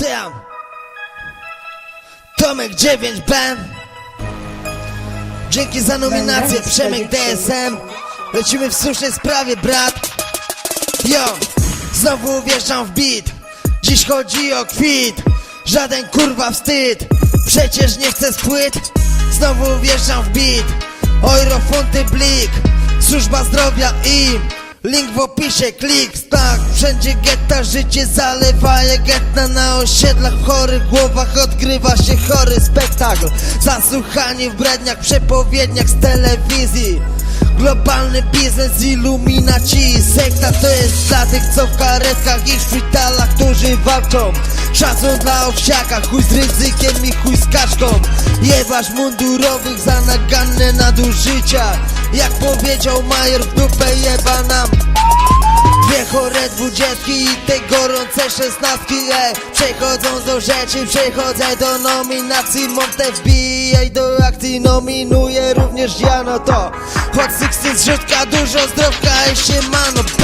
Yeah. Tomek 9B. Dzięki za nominację, Przemek DSM. Lecimy w słusznej sprawie, brat. Yo, znowu wjeżdżam w beat. Dziś chodzi o kwit. Żaden kurwa wstyd. Przecież nie chcę spłyt. Znowu wjeżdżam w beat. Euro, funty, blik. Służba zdrowia im. Link w opisie, klik, tak Wszędzie getta, życie zalewa jak getna Na osiedlach, w chorych głowach odgrywa się chory spektakl. Zasłuchani w bredniach, przepowiedniach z telewizji. Globalny biznes, iluminaci Sekta to jest dla tych, co w karetkach i w szpitalach, którzy walczą. Szacun dla owsiaka, chuj z ryzykiem i chuj z kaczką. Jebasz mundurowych za naganne nadużycia. Jak powiedział major w dupę jeba nam. Dwie chore dwudziestki i te gorące szesnastki e, Przechodzą do rzeczy, przechodzę do nominacji. Monte wbijaj do akcji, nominuję również ja no to. Hot 16 zrzutka, dużo zdrowka i się mano bang